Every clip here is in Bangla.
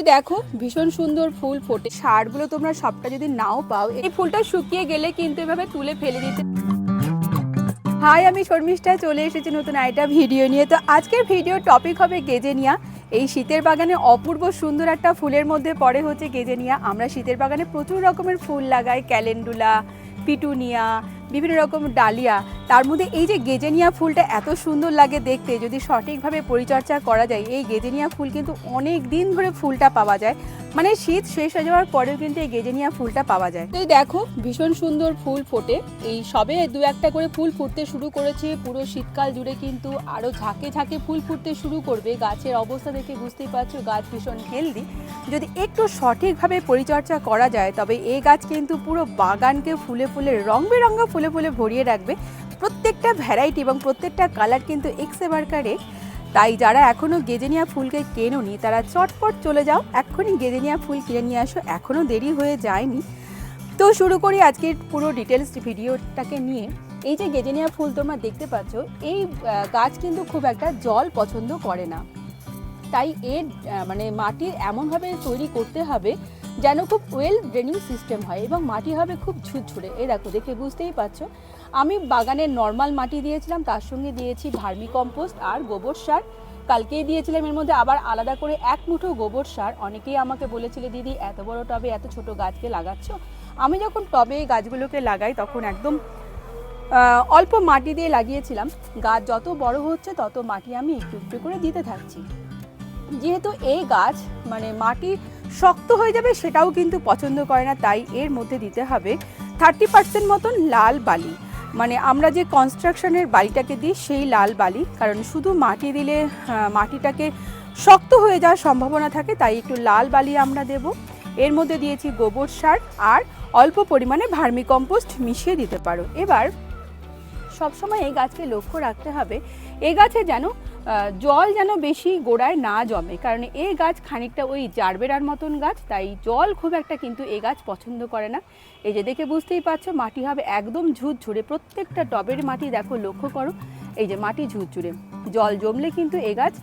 এই দেখো ভীষণ সুন্দর ফুল ফোটে। সারগুলো তোমরা সবটা যদি নাও পাও, এই ফুলটা শুকিয়ে গেলে কিন্তু এভাবে তুলে ফেলে দিতে হাই, আমি শর্মিষ্ঠা, চলে এসেছি নতুন একটা ভিডিও নিয়ে। তো আজকের ভিডিও টপিক হবে গেজেনিয়া। এই শীতের বাগানে অপূর্ব সুন্দর একটা ফুলের মধ্যে পড়ে হচ্ছে গেজেনিয়া। আমরা শীতের বাগানে প্রচুর রকমের ফুল লাগাই। ক্যালেন্ডুলা, পিটুনিয়া বিভিন্ন রকম ডালিয়া তার মধ্যে এই যে গেজেনিয়া ফুলটা এত সুন্দর লাগে দেখতে যদি সঠিকভাবে পরিচর্যা করা যায় এই গেজেনিয়া ফুল কিন্তু অনেক দিন ধরে ফুলটা পাওয়া যায়। মানে শীত শেষ হয়ে যাওয়ার পরেও কিন্তু এই গেজেনিয়া ফুলটা পাওয়া যায়। তো এই দেখো ভীষণ সুন্দর ফুল ফোটে। এই সবে দু একটা করে ফুল ফুটতে শুরু করেছে। পুরো শীতকাল জুড়ে কিন্তু আরও ঝাঁকে ঝাঁকে ফুল ফুটতে শুরু করবে। গাছের অবস্থা দেখে বুঝতেই পারছ গাছ ভীষণ হেলদি যদি একটু সঠিকভাবে পরিচর্যা করা যায় তবে এই গাছ কিন্তু পুরো বাগানকে ফুলে ফুলে রং বেরঙা ফুলে ফুলে ফুলে ভরিয়ে রাখবে। প্রত্যেকটা ভ্যারাইটি এবং প্রত্যেকটা কালার কিন্তু এক্সেবারকারে তাই যারা এখনও গেজেনিয়া ফুলকে কেনোনি, তারা চটপট চলে যাও। এক্ষুনি গেজেনিয়া ফুল কিনে নিয়ে আসো। এখনও দেরি হয়ে যায়নি। তো শুরু করি আজকের পুরো ডিটেলস ভিডিওটাকে নিয়ে। এই যে গেজেনিয়া ফুল তোমরা দেখতে পাচ্ছ, এই গাছ কিন্তু খুব একটা জল পছন্দ করে না। তাই এর মানে মাটি এমনভাবে তৈরি করতে হবে যেন খুব ওয়েল ড্রেনিং সিস্টেম হয় এবং মাটি হবে খুব ঝুরঝুরে। এই দেখো, দেখে বুঝতেই পারছ। আমি বাগানে নর্মাল মাটি দিয়েছিলাম, তার সঙ্গে দিয়েছি ভার্মি কম্পোস্ট আর গোবর সার। কালকেই দিয়েছিলাম, এর মধ্যে আবার আলাদা করে এক মুঠো গোবর সার। অনেকেই আমাকে বলেছিল, দিদি, এত বড় টবে এত ছোট গাছকে লাগাচ্ছ? আমি যখন টবে এই গাছগুলোকে লাগাই, তখন একদম অল্প মাটি দিয়ে লাগিয়েছিলাম। গাছ যত বড় হচ্ছে, তত মাটি আমি একটু একটু করে দিতে থাকছি। যেহেতু এই গাছ মানে মাটি শক্ত হয়ে যাবে সেটাও কিন্তু পছন্দ করে না, তাই এর মধ্যে দিতে হবে থার্টি পার্সেন্ট মতন লাল বালি। মানে আমরা যে কনস্ট্রাকশনের বালিটাকে দিই সেই লাল বালি, কারণ শুধু মাটি দিলে মাটিটাকে শক্ত হয়ে যাওয়ার সম্ভাবনা থাকে, তাই একটু লাল বালি আমরা দেব। এর মধ্যে দিয়েছি গোবর সার আর অল্প পরিমাণে ভার্মি কম্পোস্ট মিশিয়ে দিতে পারো। এবার সবসময় এই গাছকে লক্ষ্য রাখতে হবে, এই গাছে যেন জল যেন বেশি গোড়ায় না জমে, কারণ এ গাছ খানিকটা ওই জারবেরার মতন গাছ, তাই জল খুব একটা কিন্তু এ গাছ পছন্দ করে না। এই যে দেখে বুঝতেই পারছ, মাটি হবে একদম ঝুরঝুরে, প্রত্যেকটা টবের মাটি দেখো লক্ষ্য করো, এই যে মাটি ঝুরঝুরে। জল জমলে কিন্তু এ গাছ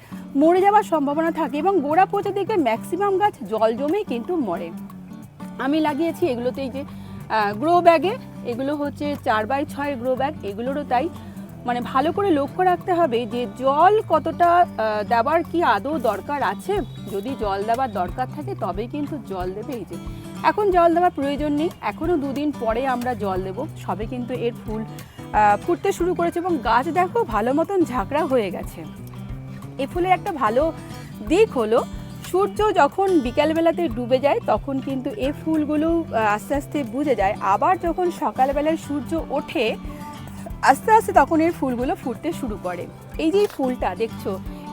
মরে যাওয়ার সম্ভাবনা থাকে এবং গোড়া পচে দিকে ম্যাক্সিমাম গাছ জল জমেই কিন্তু মরে। আমি লাগিয়েছি এগুলোতে এই যে গ্রো ব্যাগে এগুলো হচ্ছে চার বাই ছয় গ্রো ব্যাগ এগুলোরও তাই মানে ভালো করে লক্ষ্য রাখতে হবে যে জল কতটা দেওয়ার কি আদৌ দরকার আছে। যদি জল দেওয়ার দরকার থাকে তবে কিন্তু জল দেবে এই যে। এখন জল দেওয়ার প্রয়োজন নেই। এখনও দুদিন পরে আমরা জল দেব। সবে কিন্তু এর ফুল ফুটতে শুরু করেছে এবং গাছ দেখো ভালো মতন ঝাঁকড়া হয়ে গেছে। এ ফুলের একটা ভালো দিক হলো, সূর্য যখন বিকালবেলাতে ডুবে যায় তখন কিন্তু এ ফুলগুলো আস্তে আস্তে বুঝে যায়। আবার যখন সকালবেলায় সূর্য ওঠে আস্তে আস্তে তখন এর ফুলগুলো ফুটতে শুরু করে। এই যে ফুলটা, দেখছ?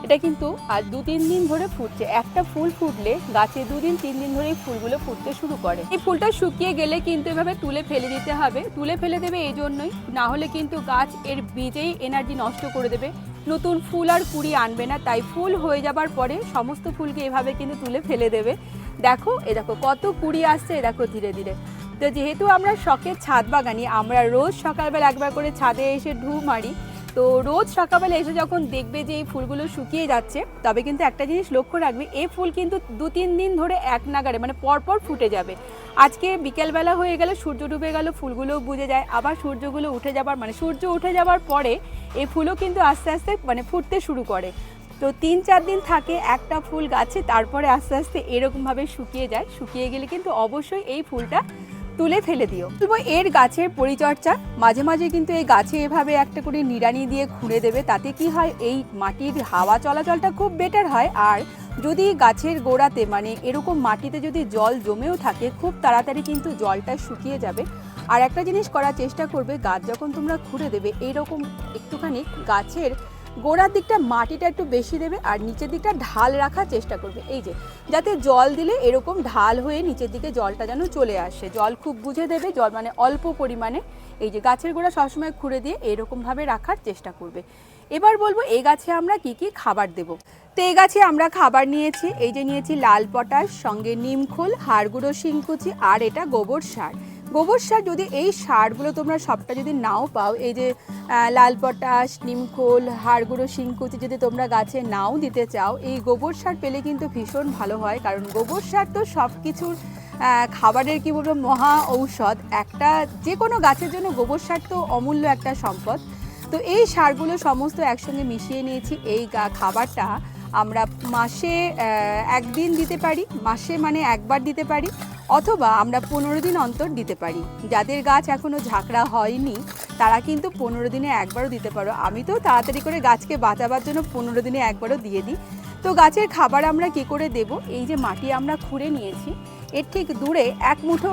এটা কিন্তু আর দু তিন দিন ধরে ফুটছে। একটা ফুল ফুটলে গাছে দুদিন তিন দিন ধরে এই ফুলগুলো ফুটতে শুরু করে। এই ফুলটা শুকিয়ে গেলে কিন্তু এভাবে তুলে ফেলে দিতে হবে। তুলে ফেলে দেবে এই জন্যই। না হলে কিন্তু গাছ এর বীজেই এনার্জি নষ্ট করে দেবে। নতুন ফুল আর কুড়ি আনবে না। তাই ফুল হয়ে যাবার পরে সমস্ত ফুলকে এভাবে কিন্তু তুলে ফেলে দেবে। দেখো, এ দেখো, কত কুড়ি আসছে। এ দেখো, ধীরে ধীরে। তো যেহেতু আমরা শখের ছাদ বাগানি, আমরা রোজ সকালবেলা একবার করে ছাদে এসে ঢু মারি। তো রোজ সকালবেলা এসে যখন দেখবে যে এই ফুলগুলো শুকিয়ে যাচ্ছে, তবে কিন্তু একটা জিনিস লক্ষ্য রাখবে এই ফুল কিন্তু দু তিন দিন ধরে এক নাগারে মানে পরপর ফুটে যাবে। আজকে বিকেলবেলা হয়ে গেলে সূর্য ডুবে গেল ফুলগুলো বুঝে যায়, আবার সূর্যগুলো উঠে যাবার মানে সূর্য উঠে যাবার পরে এই ফুলও কিন্তু আস্তে আস্তে মানে ফুটতে শুরু করে। তো তিন চার দিন থাকে একটা ফুল গাছে, তারপরে আস্তে আস্তে এরকমভাবে শুকিয়ে যায়। শুকিয়ে গেলে কিন্তু অবশ্যই এই ফুলটা তুলে ফেলে দিও। বলব এর গাছের পরিচর্যা, মাঝে মাঝে কিন্তু এই গাছে এভাবে একটা করে নিড়ানি দিয়ে খুঁড়ে দেবে, তাতে কি হয়? এই মাটির হাওয়া চলাচলটা খুব বেটার হয়। আর যদি গাছের গোড়াতে মানে এরকম মাটিতে যদি জল জমেও থাকে, খুব তাড়াতাড়ি কিন্তু জলটা শুকিয়ে যাবে। আর একটা জিনিস করার চেষ্টা করবে, গাছ যখন তোমরা খুঁড়ে দেবে এইরকম একটুখানি গাছের গোড়ার দিকটা মাটিটা একটু বেশি দেবে আর নিচের দিকটা ঢাল রাখার চেষ্টা করবে। এই যে, যাতে জল দিলে এরকম ঢাল হয়ে নিচের দিকে জলটা যেন চলে আসে। জল খুব বুঝে দেবে, জল মানে অল্প পরিমাণে। এই যে, গাছের গোড়া সবসময় খুঁড়ে দিয়ে এরকমভাবে রাখার চেষ্টা করবে। এবার বলব, এ গাছে আমরা কি কি খাবার দেব? তো এই গাছে আমরা খাবার নিয়েছি, এই যে নিয়েছি লাল পটাশ, সঙ্গে নিমখোল হাড়গুঁড়ো, শিংকুচি, আর এটা গোবর সার। গোবর সার যদি এই সারগুলো তোমরা সবটা যদি নাও পাও, এই যে লাল পটাশ নিমখোল হাড়গুঁড়ো শিংকুচি যদি তোমরা গাছে নাও দিতে চাও, এই গোবর সার পেলে কিন্তু ভীষণ ভালো হয়। কারণ গোবর সার তো সব কিছুর খাবারের কি বলব, মহা ঔষধ। একটা যে কোনো গাছের জন্য গোবর সার তো অমূল্য একটা সম্পদ। তো এই সারগুলো সমস্ত একসঙ্গে মিশিয়ে নিয়েছি। এই খাবারটা আমরা মাসে একদিন দিতে পারি, মাসে মানে একবার দিতে পারি। অথবা আমরা পনেরো দিন অন্তর দিতে পারি। যাদের গাছ এখনও ঝাঁকড়া হয়নি, তারা কিন্তু পনেরো দিনে একবারও দিতে পারো। আমি তো তাড়াতাড়ি করে গাছকে বাঁচাবার জন্য পনেরো দিনে একবারও দিয়ে দিই। তো গাছের খাবার আমরা কি করে দেব? এই যে মাটি আমরা খুঁড়ে নিয়েছি, এর ঠিক দূরে এক মুঠো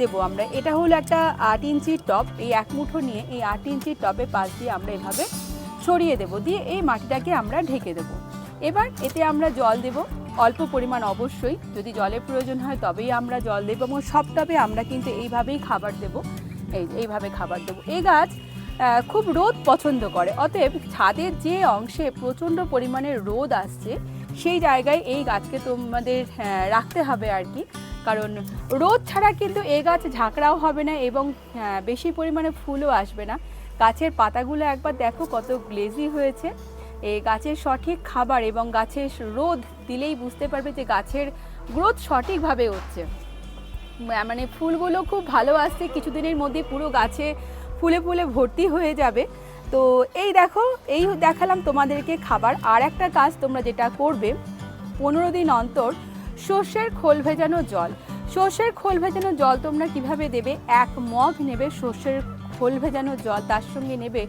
দেবো আমরা। এটা হলো একটা আট ইঞ্চির টব। এই এক মুঠো নিয়ে এই আট ইঞ্চির টবে পাশ দিয়ে আমরা এভাবে ছড়িয়ে দেবো। দিয়ে এই মাটিটাকে আমরা ঢেকে দেবো। এবার এতে আমরা জল দেব। অল্প পরিমাণ অবশ্যই। যদি জলের প্রয়োজন হয় তবেই আমরা জল দেবো এবং সব টবে আমরা কিন্তু এইভাবেই খাবার দেব। এই এইভাবে খাবার দেবো। এই গাছ খুব রোদ পছন্দ করে। অতএব ছাদের যে অংশে প্রচণ্ড পরিমাণে রোদ আসছে, সেই জায়গায় এই গাছকে তোমাদের রাখতে হবে আর কি। কারণ রোদ ছাড়া কিন্তু এই গাছ ঝাঁকড়াও হবে না এবং বেশি পরিমাণে ফুলও আসবে না। গাছের পাতাগুলো একবার দেখো কত গ্লেজি হয়েছে। গাছের সঠিক খাবার এবং গাছের রোদ দিলেই বুঝতে পারবে যে গাছের গ্রোথ সঠিকভাবে হচ্ছে। মানে ফুলগুলো খুব ভালো আসছে, কিছুদিনের মধ্যে পুরো গাছে ফুলে ফুলে ভর্তি হয়ে যাবে। তো এই দেখো, এই দেখালাম তোমাদেরকে খাবার। আর একটা কাজ তোমরা যেটা করবে, পনেরো দিন অন্তর সর্ষের খোল ভেজানো জল। সর্ষের খোল ভেজানো জল তোমরা কীভাবে দেবে? এক মগ নেবে সর্ষের খোল ভেজানো জল, তার সঙ্গে নেবে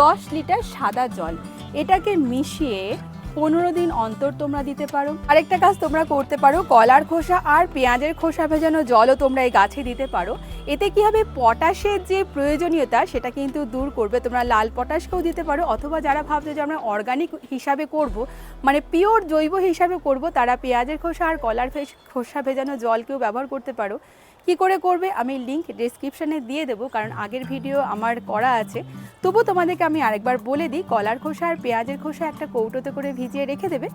দশ লিটার সাদা জল। এটাকে মিশিয়ে পনেরো দিন অন্তর তোমরা দিতে পারো। আরেকটা কাজ তোমরা করতে পারো, কলার খোসা আর পেঁয়াজের খোসা ভেজানো জলও তোমরা এই গাছে দিতে পারো। এতে কি হবে? পটাশের যে প্রয়োজনীয়তা, সেটা কিন্তু দূর করবে। তোমরা লাল পটাশকেও দিতে পারো, অথবা যারা ভাবছ যে আমরা অর্গানিক হিসাবে করব মানে পিওর জৈব হিসাবে করব, তারা পেঁয়াজের খোসা আর কলার খোসা ভেজানো জলকেও ব্যবহার করতে পারো। কি করে করবে আমি লিংক ডেসক্রিপশনে দিয়ে দেবো, কারণ আগের ভিডিও আমার করা আছে। তবু তোমাদেরকে আমি আরেকবার বলে দিই, কলার খোসা আর পেঁয়াজের খোসা একটা কৌটোতে করে ভিজিয়ে রেখে দেবে।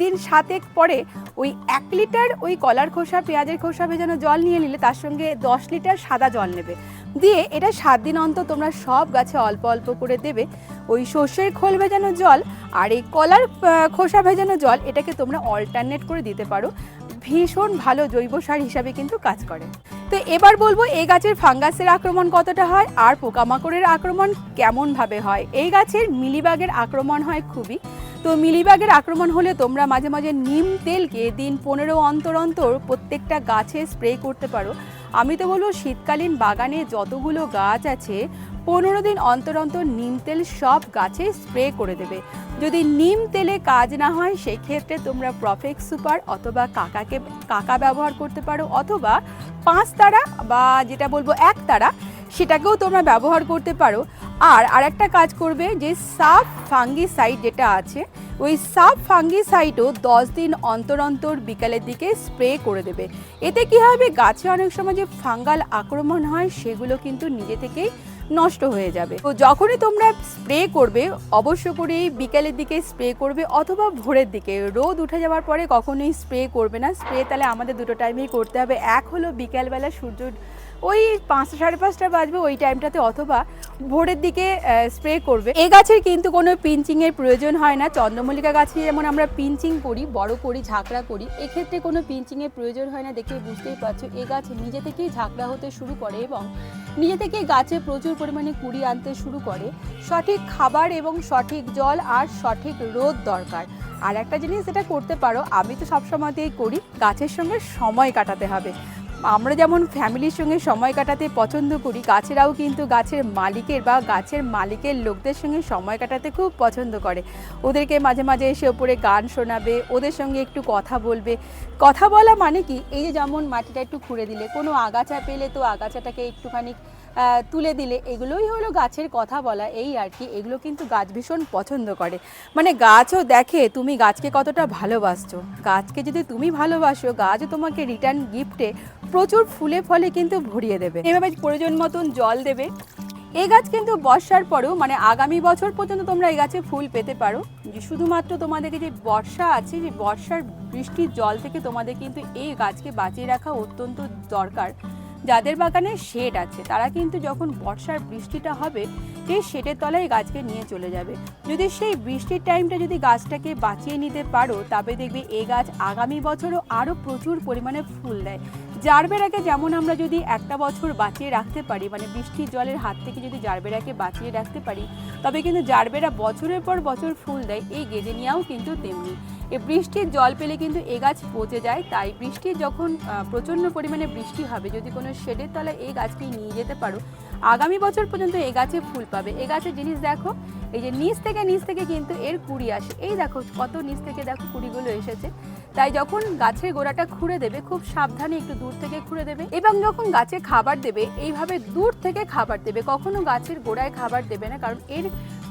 দিন সাতেক পরে ওই এক লিটার ওই কলার খোসা, পেঁয়াজের খোসা ভেজানো জল নিয়ে নিলে তার সঙ্গে দশ লিটার সাদা জল নেবে। দিয়ে এটা সাত দিন অন্তর তোমরা সব গাছে অল্প অল্প করে দেবে। ওই সর্ষের খোল ভেজানো জল আর এই কলার খোসা ভেজানো জল এটাকে তোমরা অল্টারনেট করে দিতে পারো। ভীষণ ভালো জৈব সার হিসাবে কিন্তু কাজ করে। তো এবার বলব, এই গাছের ফাঙ্গাসের আক্রমণ কতটা হয় আর পোকামাকড়ের আক্রমণ কেমনভাবে হয়? এই গাছের মিলিবাগের আক্রমণ হয় খুবই। তো মিলিবাগের আক্রমণ হলে তোমরা মাঝে মাঝে নিম তেলকে দিন পনেরো অন্তর অন্তর প্রত্যেকটা গাছে স্প্রে করতে পারো। আমি তো বলব, শীতকালীন বাগানে যতগুলো গাছ আছে পনেরো দিন অন্তর অন্তর নিম তেল সব গাছে স্প্রে করে দেবে। যদি নিম তেলে কাজ না হয়, সেক্ষেত্রে তোমরা প্রফেক্ট সুপার অথবা কাকাকে, কাকা ব্যবহার করতে পারো অথবা পাঁচ তারা বা যেটা বলব এক তারা, সেটাকেও তোমরা ব্যবহার করতে পারো। আর আরেকটা কাজ করবে যে সাফ ফাঙ্গিসাইড যেটা আছে, ওই সাফ ফাঙ্গিসাইডও দশ দিন অন্তর অন্তর বিকালের দিকে স্প্রে করে দেবে। এতে কি হবে? গাছে অনেক সময় যে ফাঙ্গাল আক্রমণ হয়, সেগুলো কিন্তু নিজে থেকেই নষ্ট হয়ে যাবে। তো যখনই তোমরা স্প্রে করবে, অবশ্য করেই বিকালের দিকে স্প্রে করবে অথবা ভোরের দিকে। রোদ উঠে যাওয়ার পরে কখনোই স্প্রে করবে না। স্প্রে তাহলে আমাদের দুটো টাইমেই করতে হবে। এক হলো বিকালবেলা সূর্য ওই পাঁচটা, সাড়ে পাঁচটা বাজবে ওই টাইমটাতে অথবা ভোরের দিকে স্প্রে করবে। এই গাছের কিন্তু কোনো পিঞ্চিংয়ের প্রয়োজন হয় না। চন্দ্রমল্লিকা গাছে যেমন আমরা পিঞ্চিং করি, বড় করি, ঝাঁকড়া করি, এক্ষেত্রে কোনো পিঞ্চিংয়ের প্রয়োজন হয় না দেখে বুঝতেই পারছ। এ গাছ নিজে থেকেই ঝাঁকড়া হতে শুরু করে এবং নিজে থেকেই গাছে প্রচুর পরিমাণে কুড়ি আনতে শুরু করে। সঠিক খাবার এবং সঠিক জল আর সঠিক রোদ দরকার। আর একটা জিনিস যেটা করতে পারো, আমি তো সবসময়তেই করি, গাছের সঙ্গে সময় কাটাতে হবে। আমরা যেমন ফ্যামিলির সঙ্গে সময় কাটাতে পছন্দ করি, গাছেরাও কিন্তু গাছের মালিকের বা গাছের মালিকের লোকদের সঙ্গে সময় কাটাতে খুব পছন্দ করে। ওদেরকে মাঝে মাঝে এসে ওপরে গান শোনাবে, ওদের সঙ্গে একটু কথা বলবে। কথা বলা মানে কি? এই যে যেমন মাটিটা একটু খুঁড়ে দিলে, কোনো আগাছা পেলে তো আগাছাটাকে একটুখানি তুলে দিলে, এগুলোই হলো গাছের কথা বলা, এই আর কি। এগুলো কিন্তু গাছ ভীষণ পছন্দ করে। মানে গাছও দেখে তুমি গাছকে কতটা ভালোবাসছো। গাছকে যদি তুমি ভালোবাসো, গাছও তোমাকে রিটার্ন গিফটে প্রচুর ফুলে ফলে কিন্তু ভরিয়ে দেবে। এভাবে প্রয়োজন মতন জল দেবে এই গাছ কিন্তু বর্ষার পরেও মানে আগামী বছর পর্যন্ত তোমরা এই গাছে ফুল পেতে পারো। যে শুধুমাত্র তোমাদেরকে যে বর্ষা আছে, যে বর্ষার বৃষ্টির জল থেকে তোমাদের কিন্তু এই গাছকে বাঁচিয়ে রাখা অত্যন্ত দরকার। যাদের বাগানে শেড আছে, তারা কিন্তু যখন বর্ষার বৃষ্টিটা হবে সেই শেডের তলায় গাছকে নিয়ে চলে যাবে। যদি সেই বৃষ্টির টাইমটা যদি গাছটাকে বাঁচিয়ে নিতে পারো, তবে দেখবে এই গাছ আগামী বছরও আরও প্রচুর পরিমাণে ফুল দেয়। জারবেরাকে যেমন আমরা যদি একটা বছর বাঁচিয়ে রাখতে পারি মানে বৃষ্টির জলের হাত থেকে যদি জারবেরাকে বাঁচিয়ে রাখতে পারি, তবে কিন্তু জারবেরা বছরের পর বছর ফুল দেয়, এই গেজেনিয়াও কিন্তু তেমনি। এ বৃষ্টির জল পেলে কিন্তু এ গাছ পচে যায়, তাই বৃষ্টি যখন প্রচণ্ড পরিমাণে বৃষ্টি হবে, যদি কোনো শেডের তলায় এই গাছকে নিয়ে যেতে পারো, আগামী বছর পর্যন্ত এ গাছে ফুল পাবে। এ গাছের জিনিস দেখো এই যে নিচ থেকে নিচ থেকে কিন্তু এর কুড়ি আসে। এই দেখো কত নিচ থেকে দেখো কুড়িগুলো এসেছে। তাই যখন গাছের গোড়াটা খুঁড়ে দেবে, খুব সাবধানে একটু দূর থেকে খুঁড়ে দেবে এবং যখন গাছে খাবার দেবে, এইভাবে দূর থেকে খাবার দেবে। কখনো গাছের গোড়ায় খাবার দেবে না, কারণ এর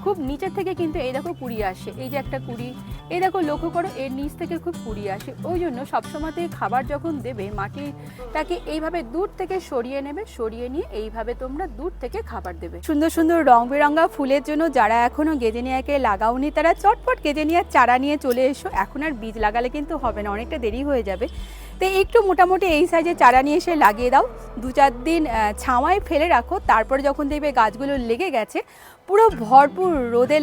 খুব নিচের থেকে কিন্তু এই দেখো কুড়ি আসে। এই যে একটা কুড়ি, এই দেখো লক্ষ্য করো, এর নিচ থেকে খুব কুড়ি আসে। ওই জন্য সবসময়তে খাবার যখন দেবে, মাটিটাকে এইভাবে দূর থেকে সরিয়ে নেবে, সরিয়ে নিয়ে এইভাবে তোমরা দূর থেকে খাবার দেবে। সুন্দর সুন্দর রং বেরঙা ফুলের জন্য যারা এখনও গেজেনিয়াকে লাগাওনি, তারা চটপট গেজেনিয়ার চারা নিয়ে চলে এসো। এখন আর বীজ লাগালে কিন্তু হবে না, অনেকটা দেরি হয়ে যাবে। তো একটু মোটামুটি এই সাইজের চারা নিয়ে এসে লাগিয়ে দাও। দু চার দিন ছাওয়ায় ফেলে রাখো, তারপরে যখন দেখবে গাছগুলো লেগে গেছে, পুরো ভরপুর রোদে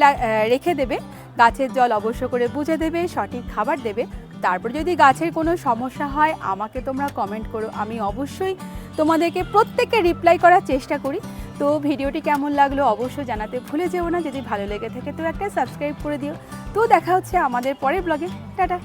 রেখে দেবে। গাছের জল অবশ্য করে বুঝে দেবে, সঠিক খাবার দেবে। তারপর যদি গাছের কোনো সমস্যা হয়, আমাকে তোমরা কমেন্ট করো। আমি অবশ্যই তোমাদেরকে প্রত্যেককে রিপ্লাই করার চেষ্টা করি। তো ভিডিওটি কেমন লাগল অবশ্যই জানাতে ভুলে যেও না। যদি ভালো লেগে থাকে, তো একটা সাবস্ক্রাইব করে দিও। তো দেখা হচ্ছে আমাদের পরের ব্লগে টাটা!